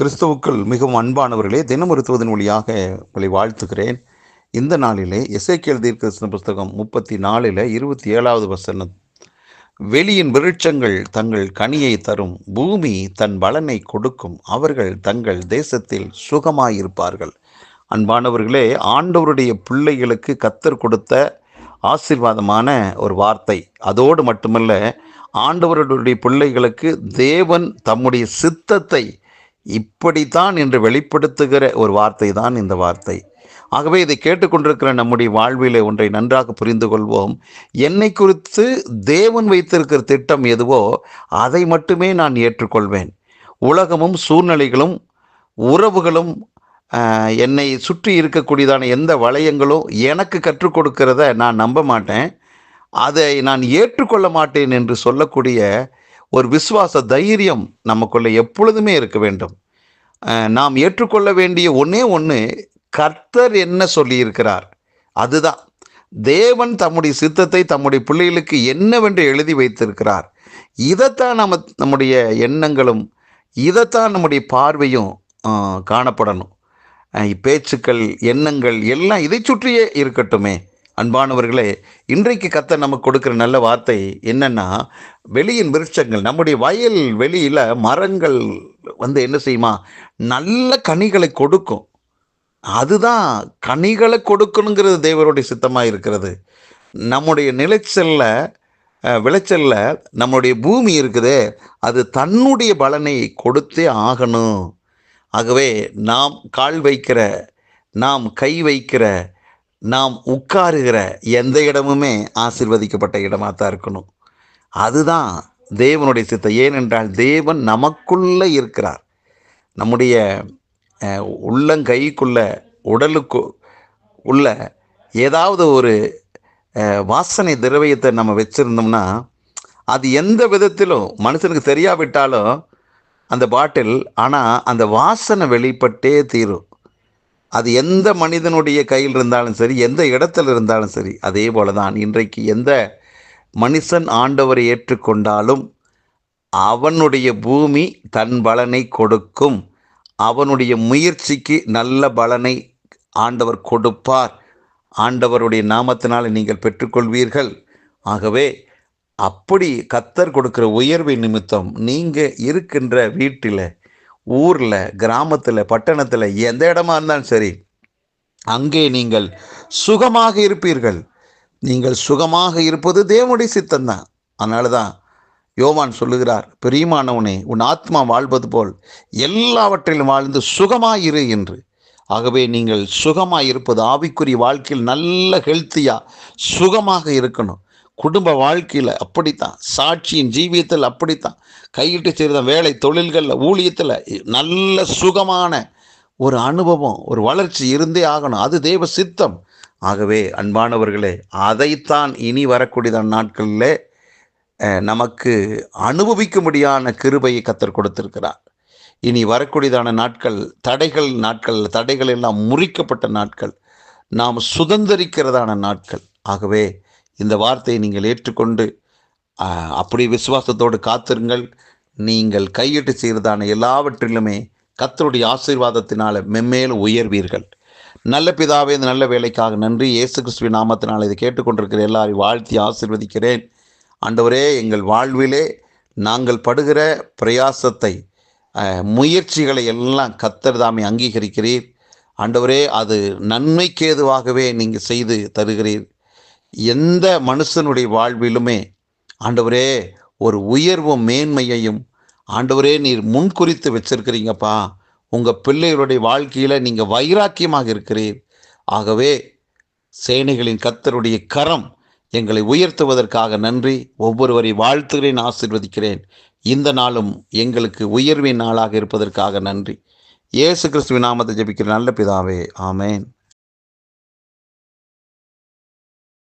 கிறிஸ்துவுக்கள் மிகவும் அன்பானவர்களே தினமருத்துவதன் வழியாக உங்களை வாழ்த்துகிறேன். இந்த நாளிலே எசேக்கியல் தீர்க்கதரிசன புஸ்தகம் முப்பத்தி நாலில் இருபத்தி ஏழாவது வசனம். வெளியின் விருட்சங்கள் தங்கள் கனியை தரும் பூமி தன் பலனை கொடுக்கும் அவர்கள் தங்கள் தேசத்தில் சுகமாயிருப்பார்கள். அன்பானவர்களே ஆண்டவருடைய பிள்ளைகளுக்கு கத்தர் கொடுத்த ஆசீர்வாதமான ஒரு வார்த்தை. அதோடு மட்டுமல்ல ஆண்டவருடைய பிள்ளைகளுக்கு தேவன் தம்முடைய சித்தத்தை இப்படித்தான் என்று வெளிப்படுத்துகிற ஒரு வார்த்தை தான் இந்த வார்த்தை. ஆகவே இதை கேட்டுக்கொண்டிருக்கிற நம்முடைய வாழ்விலே ஒன்றை நன்றாக புரிந்து கொள்வோம். என்னை குறித்து தேவன் வைத்திருக்கிற திட்டம் எதுவோ அதை மட்டுமே நான் ஏற்றுக்கொள்வேன். உலகமும் சூழ்நிலைகளும் உறவுகளும் என்னை சுற்றி இருக்கக்கூடியதான எந்த வளையங்களும் எனக்கு கற்றுக் கொடுக்கிறத நான் நம்ப மாட்டேன். அதை நான் ஏற்றுக்கொள்ள மாட்டேன் என்று சொல்லக்கூடிய ஒரு விசுவாச தைரியம் நமக்குள்ளே எப்பொழுதுமே இருக்க வேண்டும். நாம் ஏற்றுக்கொள்ள வேண்டிய ஒன்றே ஒன்று கர்த்தர் என்ன சொல்லியிருக்கிறார்? அதுதான். தேவன் தம்முடைய சித்தத்தை தம்முடைய பிள்ளைகளுக்கு என்னவென்று எழுதி வைத்திருக்கிறார். இதைத்தான் நம்ம நம்முடைய எண்ணங்களும் இதைத்தான் நம்முடைய பார்வையும் காணப்படணும். பேச்சுக்கள் எண்ணங்கள் எல்லாம் இதை சுற்றியே இருக்கட்டுமே. அன்பானவர்களே இன்றைக்கு கத்த நமக்கு கொடுக்குற நல்ல வார்த்தை என்னென்னா வெளியின் விருட்சங்கள் நம்முடைய வயல் வெளியில் மரங்கள் வந்து என்ன செய்யுமா? நல்ல கனிகளை கொடுக்கும். அதுதான் கனிகளை கொடுக்கணுங்கிறது தேவருடைய சித்தமாக இருக்கிறது. நம்முடைய நிலைச்சலில் விளைச்சலில் நம்முடைய பூமி இருக்குதே அது தன்னுடைய பலனை கொடுத்தே ஆகணும். ஆகவே நாம் கால் வைக்கிற நாம் கை வைக்கிற நாம் உட்காருகிற எந்த இடமுமே ஆசிர்வதிக்கப்பட்ட இடமாக தான் இருக்கணும். அதுதான் தேவனுடைய சித்தம். ஏனென்றால் தேவன் நமக்குள்ளே இருக்கிறார். நம்முடைய உள்ளங்கைக்குள்ள உடலுக்கு உள்ள ஏதாவது ஒரு வாசனை திரவியத்தை நம்ம வச்சுருந்தோம்னா அது எந்த விதத்திலும் மனுஷனுக்கு தெரியாவிட்டாலும் அந்த பாட்டில் ஆனால் அந்த வாசனை வெளிப்பட்டே தீரும். அது எந்த மனிதனுடைய கையில் இருந்தாலும் சரி எந்த இடத்துல இருந்தாலும் சரி அதே போல தான் இன்றைக்கு எந்த மனுஷன் ஆண்டவரை ஏற்றுக்கொண்டாலும் அவனுடைய பூமி தன் பலனை கொடுக்கும். அவனுடைய முயற்சிக்கு நல்ல பலனை ஆண்டவர் கொடுப்பார். ஆண்டவருடைய நாமத்தினால் நீங்கள் பெற்றுக்கொள்வீர்கள். ஆகவே அப்படி கத்தர் கொடுக்கிற உயர்வை நிமித்தம் நீங்கள் இருக்கின்ற வீட்டில் ஊரில் கிராமத்தில் பட்டணத்தில் எந்த இடமா இருந்தாலும் சரி அங்கே நீங்கள் சுகமாக இருப்பீர்கள். நீங்கள் சுகமாக இருப்பது தேவனுடைய சித்தம்தான் அதனால தான் யோவான் சொல்லுகிறார் பிரியமானவனே உன் ஆத்மா வாழ்வது போல் எல்லாவற்றிலும் வாழ்ந்து சுகமாயிரு என்று. ஆகவே நீங்கள் சுகமாக இருப்பது ஆவிக்குரிய வாழ்க்கையில் நல்ல ஹெல்த்தியாக சுகமாக இருக்கணும். குடும்ப வாழ்க்கையில் அப்படித்தான். சாட்சியின் ஜீவியத்தில் அப்படித்தான். கையிட்டு செய்த வேலை தொழில்களில் ஊழியத்தில் நல்ல சுகமான ஒரு அனுபவம் ஒரு வளர்ச்சி இருந்தே ஆகணும். அது தேவ சித்தம். ஆகவே அன்பானவர்களே அதைத்தான் இனி வரக்கூடியதான நாட்களில் நமக்கு நமக்கு அனுபவிக்கும்படியான கிருபையை கத்தர் கொடுத்திருக்கிறார். இனி வரக்கூடியதான நாட்கள் தடைகள் நாட்கள் தடைகள் எல்லாம் முறிக்கப்பட்ட நாட்கள். நாம் சுதந்திரிக்கிறதான நாட்கள். ஆகவே இந்த வார்த்தையை நீங்கள் ஏற்றுக்கொண்டு அப்படி விசுவாசத்தோடு காத்திருங்கள். நீங்கள் கையிட்டு செய்கிறதான எல்லாவற்றிலுமே கத்தருடைய ஆசீர்வாதத்தினால் மெம்மேலும் உயர்வீர்கள். நல்ல பிதாவே இந்த நல்ல வேலைக்காக நன்றி. இயேசு கிறிஸ்துவ நாமத்தினால் இதை கேட்டுக்கொண்டிருக்கிற எல்லாரையும் வாழ்த்தி ஆசீர்வதிக்கிறேன். ஆண்டவரே எங்கள் வாழ்விலே நாங்கள் படுகிற பிரயாசத்தை முயற்சிகளை எல்லாம் கத்தர் தாமே அங்கீகரிக்கிறீர். ஆண்டவரே அது நன்மைக்கேதுவாகவே நீங்கள் செய்து தருகிறீர். எந்த மனுஷனுடைய வாழ்விலுமே ஆண்டவரே ஒரு உயர்வும் மேன்மையையும் ஆண்டவரே நீர் முன்குறித்து வச்சிருக்கிறீங்கப்பா. உங்கள் பிள்ளைகளுடைய வாழ்க்கையில் நீங்கள் வைராக்கியமாக இருக்கிறீர். ஆகவே சேனைகளின் கத்தருடைய கரம் எங்களை உயர்த்துவதற்காக நன்றி. ஒவ்வொருவரை வாழ்த்துகிறேன் ஆசீர்வதிக்கிறேன். இந்த நாளும் எங்களுக்கு உயர்வின் நாளாக இருப்பதற்காக நன்றி. இயேசு கிறிஸ்துவின் நாமத்தை ஜெபிக்கிற நல்ல பிதாவே ஆமேன்.